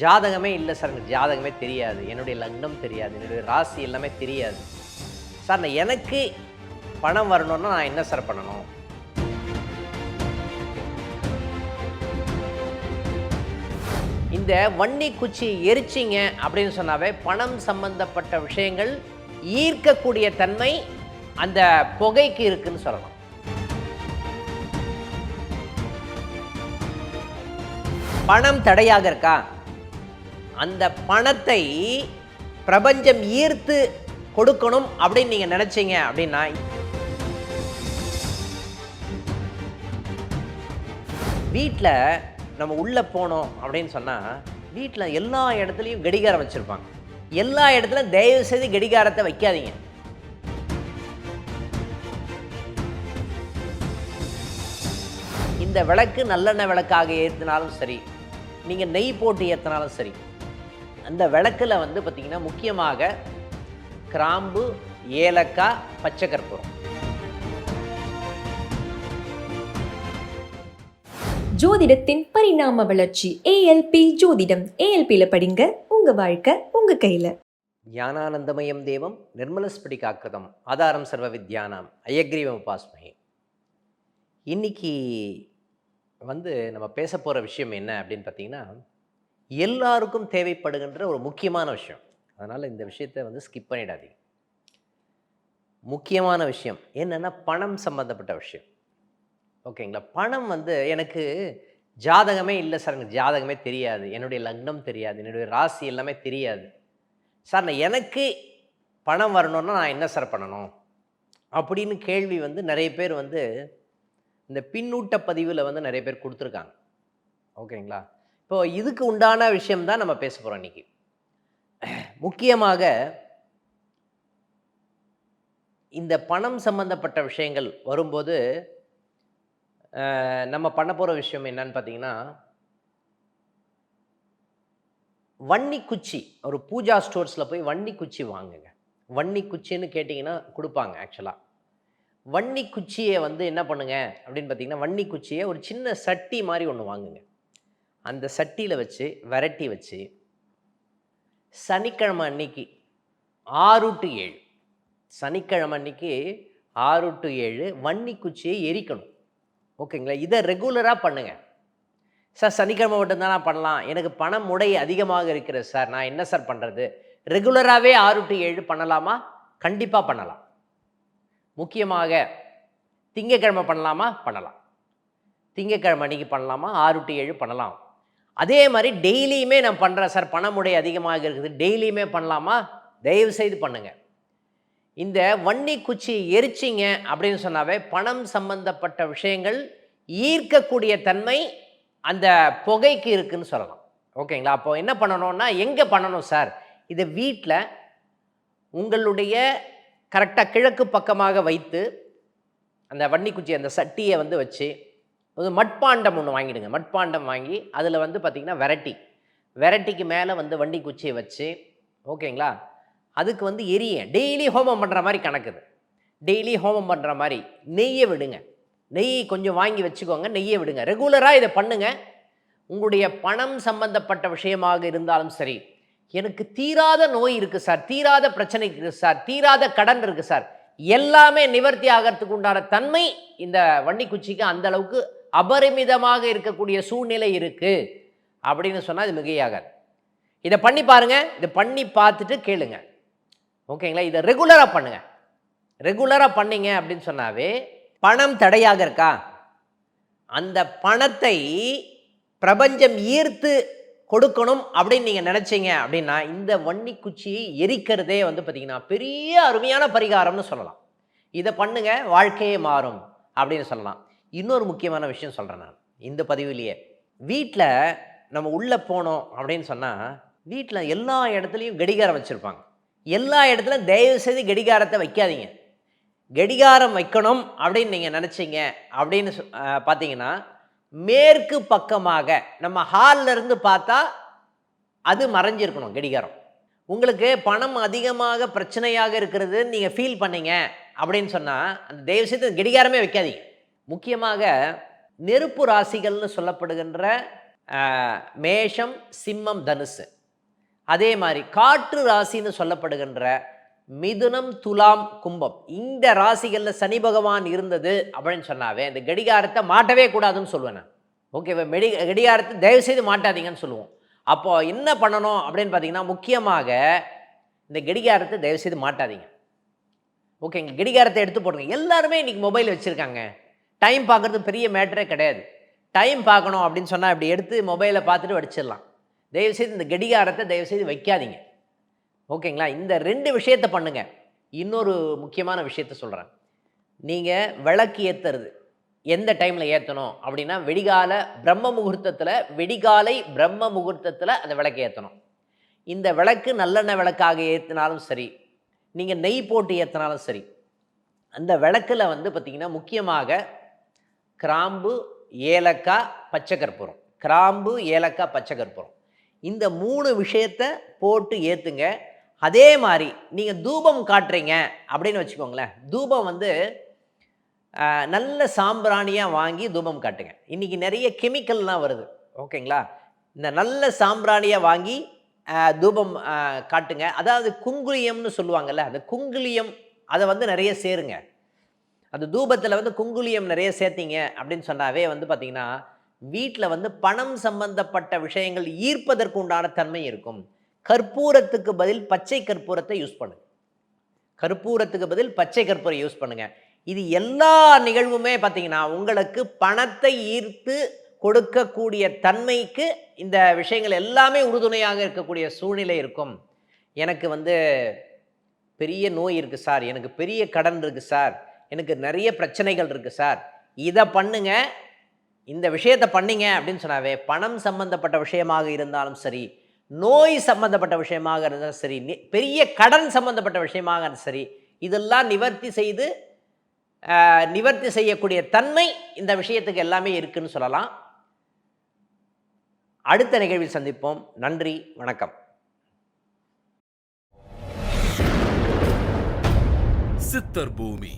ஜாதகமே இல்லை சார் எனக்கு ஜாதகமே தெரியாது. என்னுடைய லக்னம் தெரியாது. என்னுடைய ராசி எல்லாமே தெரியாது. சார் நான் எனக்கு பணம் வரணும்னா நான் என்ன சார் பண்ணணும்? இந்த வன்னி குச்சியை எரிச்சிங்க அப்படின்னு சொன்னாவே பணம் சம்பந்தப்பட்ட விஷயங்கள் ஈர்க்கக்கூடிய தன்மை அந்த புகைக்கு இருக்குன்னு சொல்லலாம் பணம் தடையாக இருக்கா? அந்த பணத்தை பிரபஞ்சம் ஈர்த்து கொடுக்கணும் அப்படின்னு நீங்க நினைச்சீங்க அப்படின்னா வீட்டில் நம்ம உள்ளே போனோம் அப்படின்னு சொன்னால் வீட்டில் எல்லா இடத்துலையும் கடிகாரம் வச்சுருப்பாங்க. எல்லா இடத்துலையும் தயவு செய்து கடிகாரத்தை வைக்காதீங்க. இந்த விளக்கு நல்லெண்ணெய் விளக்காக ஏற்றினாலும் சரி நீங்கள் நெய் போட்டு ஏற்றினாலும் சரி அந்த விளக்கில் வந்து பார்த்திங்கன்னா முக்கியமாக கிராம்பு ஏலக்காய் பச்சை கற்பூரம். ஜோதிடத்தின் பரிணாம வளர்ச்சி ஏஎல்பி ஜோதிடம். ஏஎல்பியில் படிங்க உங்க வாழ்க்கை உங்க கையில. ஞானானந்தமயம் தேவம் நிர்மலஸ்படிகாக்கிருதம் ஆதாரம் சர்வ வித்யானாம் அயக்ரீவம் உபாஸ்மகே. இன்னைக்கு வந்து நம்ம பேச போகிற விஷயம் என்ன அப்படின்னு பார்த்தீங்கன்னா எல்லாருக்கும் தேவைப்படுகின்ற ஒரு முக்கியமான விஷயம். அதனால் இந்த விஷயத்தை வந்து ஸ்கிப் பண்ணிடாதீங்க. முக்கியமான விஷயம் என்னென்னா பணம் சம்மந்தப்பட்ட விஷயம். ஓகேங்களா பணம் வந்து எனக்கு ஜாதகமே இல்லை சார் எனக்கு ஜாதகமே தெரியாது. என்னுடைய லக்னம் தெரியாது. என்னுடைய ராசி எல்லாமே தெரியாது. சார் நான் எனக்கு பணம் வரணும்னா நான் என்ன சார் பண்ணணும்? அப்படின்னு கேள்வி வந்து நிறைய பேர் வந்து இந்த பின்னூட்ட பதிவில் வந்து நிறைய பேர் கொடுத்துருக்காங்க. ஓகேங்களா இப்போ இதுக்கு உண்டான விஷயம் தான் நம்ம பேச போகிறோம் இன்னைக்கு. முக்கியமாக இந்த பணம் சம்பந்தப்பட்ட விஷயங்கள் வரும்போது நம்ம பண்ண போகிற விஷயம் என்னன்னு பார்த்தீங்கன்னா வன்னி குச்சி ஒரு பூஜா ஸ்டோர்ஸில் போய் வன்னி குச்சி வாங்குங்க. வன்னி குச்சின்னு கேட்டிங்கன்னா கொடுப்பாங்க ஆக்சுவலாக வன்னி குச்சியை வந்து என்ன பண்ணுங்க அப்படின்னு பார்த்தீங்கன்னா வன்னி குச்சியை ஒரு சின்ன சட்டி மாதிரி ஒன்று வாங்குங்க. அந்த சட்டியில் வச்சு விரட்டி வச்சு சனிக்கிழமை அன்னைக்கு ஆறு டு ஏழு. சனிக்கிழமை அன்னைக்கு ஆறு டு ஏழு வன்னி குச்சியை எரிக்கணும். ஓகேங்களா? இதை ரெகுலராக பண்ணுங்கள் சார் சனிக்கிழமை மட்டும்தான் நான் பண்ணலாம்? எனக்கு பணம் முடை அதிகமாக இருக்கிறது சார். நான் என்ன சார் பண்ணுறது ரெகுலராகவே ஆறு டு ஏழு பண்ணலாமா? கண்டிப்பாக பண்ணலாம். முக்கியமாக திங்கக்கிழமை பண்ணலாமா? பண்ணலாம். திங்கக்கிழமை அன்னைக்கு பண்ணலாமா? ஆறு டு ஏழு பண்ணலாம். அதே மாதிரி டெய்லியுமே நான் பண்ணுறேன் சார். பணமுடை அதிகமாக இருக்குது. டெய்லியுமே பண்ணலாமா? தயவு செய்து பண்ணுங்கள் இந்த வன்னி குச்சி எரிச்சிங்க அப்படின்னு சொன்னாவே பணம் சம்பந்தப்பட்ட விஷயங்கள் ஈர்க்கக்கூடிய தன்மை அந்த புகைக்கு இருக்குன்னு சொல்லலாம். ஓகேங்களா? அப்போ என்ன பண்ணணும்னா எங்கே பண்ணணும் சார்? இதை வீட்டில் உங்களுடைய கரெக்டாக கிழக்கு பக்கமாக வைத்து அந்த வன்னிக்குச்சி அந்த சட்டியை வந்து வச்சு ஒரு மட்பாண்டம் ஒன்று வாங்கிடுங்க. மட்பாண்டம் வாங்கி அதில் வந்து பார்த்திங்கன்னா வெரைட்டி. வெரைட்டிக்கு மேலே வந்து வண்டி குச்சியை வச்சு ஓகேங்களா? அதுக்கு வந்து எரிய டெய்லி ஹோமம் பண்ணுற மாதிரி கணக்குது. டெய்லி ஹோமம் பண்ணுற மாதிரி நெய்யை விடுங்க. நெய் கொஞ்சம் வாங்கி வச்சுக்கோங்க நெய்யை விடுங்க. ரெகுலராக இதை பண்ணுங்க. உங்களுடைய பணம் சம்பந்தப்பட்ட விஷயமாக இருந்தாலும் சரி எனக்கு தீராத நோய் இருக்குது சார் தீராத பிரச்சனை இருக்குது சார் தீராத கடன் இருக்குது சார். எல்லாமே நிவர்த்தி ஆகிறதுக்கு உண்டான தன்மை இந்த வண்டி குச்சிக்கு அந்த அளவுக்கு அபரிமிதமாக இருக்கக்கூடிய சூழ்நிலை இருக்குது அப்படின்னு சொன்னால் இது மிகையாகாது. இதை பண்ணி பாருங்க இதை பண்ணி பார்த்துட்டு கேளுங்க. ஓகேங்களா? இதை ரெகுலராக பண்ணுங்க. ரெகுலராக பண்ணீங்க அப்படின்னு சொன்னாவே பணம் தடையாக இருக்கா? அந்த பணத்தை பிரபஞ்சம் ஈர்த்து கொடுக்கணும் அப்படின்னு நீங்கள் நினச்சிங்க அப்படின்னா இந்த வன்னி குச்சியை எரிக்கிறதே வந்து பார்த்திங்கன்னா பெரிய அருமையான பரிகாரம்னு சொல்லலாம். இதை பண்ணுங்க வாழ்க்கையே மாறும் அப்படின்னு சொல்லலாம். இன்னொரு முக்கியமான விஷயம் சொல்கிறேன் நான். இந்த பதிவுலேயே. வீட்டில் நம்ம உள்ளே போனோம் அப்படின்னு சொன்னால் வீட்டில் எல்லா இடத்துலையும் கடிகாரம் வச்சுருப்பாங்க. எல்லா இடத்துலையும் தயவு செய்து கடிகாரத்தை வைக்காதீங்க. கடிகாரம் வைக்கணும் அப்படின்னு நீங்கள் நினச்சிங்க அப்படின்னு சொ- பார்த்தீங்கன்னா மேற்கு பக்கமாக நம்ம ஹாலில் இருந்து பார்த்தா அது மறைஞ்சிருக்கணும் கடிகாரம். உங்களுக்கு பணம் அதிகமாக பிரச்சனையாக இருக்கிறது நீங்கள் ஃபீல் பண்ணீங்க அப்படின்னு சொன்னால் அந்த தயவு செய்து கடிகாரமே வைக்காதீங்க. முக்கியமாக நெருப்பு ராசிகள்னு சொல்லப்படுகின்ற மேஷம் சிம்மம் தனுசு. அதே மாதிரி காற்று ராசின்னு சொல்லப்படுகின்ற மிதுனம் துலாம் கும்பம். இந்த ராசிகளில் சனி பகவான் இருந்தது அப்படின்னு சொன்னாவே இந்த கடிகாரத்தை மாட்டவே கூடாதுன்னு சொல்லுவேன் நான். ஓகேவா மெடி கடிகாரத்தை தயவு செய்து மாட்டாதீங்கன்னு சொல்லுவோம். அப்போ என்ன பண்ணணும் அப்படின்னு பார்த்தீங்கன்னா முக்கியமாக இந்த கடிகாரத்தை தயவு செய்து மாட்டாதீங்க ஓகேங்க கடிகாரத்தை எடுத்து போடுங்க. எல்லாருமே இன்னைக்கு மொபைல் வச்சுருக்காங்க. டைம் பார்க்குறது பெரிய மேட்டரே கிடையாது. டைம் பார்க்கணும் அப்படின்னு சொன்னால் இப்படி எடுத்து மொபைலை பார்த்துட்டு வடிச்சிடலாம். தயவுசெய்து இந்த கடிகாரத்தை தயவுசெய்து வைக்காதீங்க. ஓகேங்களா? இந்த ரெண்டு விஷயத்தை பண்ணுங்கள் இன்னொரு முக்கியமான விஷயத்த சொல்கிறேன் நீங்கள் விளக்கு ஏற்றுறது எந்த டைமில் ஏற்றணும் அப்படின்னா வெடிகால பிரம்ம முகூர்த்தத்தில் வெடிகாலை பிரம்ம முகூர்த்தத்தில் அந்த விளக்கு ஏற்றணும் இந்த விளக்கு நல்லெண்ணெய் விளக்காக ஏற்றினாலும் சரி நீங்கள் நெய் போட்டு ஏற்றினாலும் சரி அந்த விளக்கில் வந்து பார்த்திங்கன்னா முக்கியமாக கிராம்பு ஏலக்காய் பச்சை கற்பூரம். கிராம்பு ஏலக்காய் பச்சை கற்பூரம். இந்த மூணு விஷயத்த போட்டு ஏற்றுங்க அதே மாதிரி நீங்கள் தூபம் காட்டுறீங்க அப்படின்னு வச்சுக்கோங்களேன். தூபம் வந்து நல்ல சாம்பிராணியாக வாங்கி தூபம் காட்டுங்க. இன்றைக்கி நிறைய கெமிக்கல்லாம் வருது. ஓகேங்களா? இந்த நல்ல சாம்பிராணியாக வாங்கி தூபம் காட்டுங்க. அதாவது குங்குலியம்னு சொல்லுவாங்கல்ல அந்த குங்குலியம் அதை வந்து நிறைய சேருங்க. அந்த தூபத்தில் வந்து குங்குலியம் நிறைய சேர்த்தீங்க அப்படின்னு சொன்னாவே வந்து பார்த்தீங்கன்னா வீட்டில் வந்து பணம் சம்பந்தப்பட்ட விஷயங்கள் ஈர்ப்பதற்கு உண்டான தன்மை இருக்கும். கற்பூரத்துக்கு பதில் பச்சை கற்பூரத்தை யூஸ் பண்ணுங்க. கற்பூரத்துக்கு பதில் பச்சை கற்பூரம் யூஸ் பண்ணுங்க. இது எல்லா நிகழ்வுமே பார்த்தீங்கன்னா உங்களுக்கு பணத்தை ஈர்த்து கொடுக்கக்கூடிய தன்மைக்கு இந்த விஷயங்கள் எல்லாமே உறுதுணையாக இருக்கக்கூடிய சூழ்நிலை இருக்கும். எனக்கு வந்து பெரிய நோய் இருக்குது சார். எனக்கு பெரிய கடன் இருக்குது சார். எனக்கு நிறைய பிரச்சனைகள் இருக்குது சார். இதை பண்ணுங்க. இந்த விஷயத்தை பண்ணிங்க அப்படின்னு சொன்னாவே பணம் சம்பந்தப்பட்ட விஷயமாக இருந்தாலும் சரி நோய் சம்பந்தப்பட்ட விஷயமாக இருந்தாலும் சரி நி- பெரிய கடன் சம்பந்தப்பட்ட விஷயமாக இருந்தாலும் சரி இதெல்லாம் நிவர்த்தி செய்து நிவர்த்தி செய்யக்கூடிய தன்மை இந்த விஷயத்துக்கு எல்லாமே இருக்குன்னு சொல்லலாம். அடுத்த நிகழ்வில் சந்திப்போம். நன்றி வணக்கம். சித்தர் பூமி.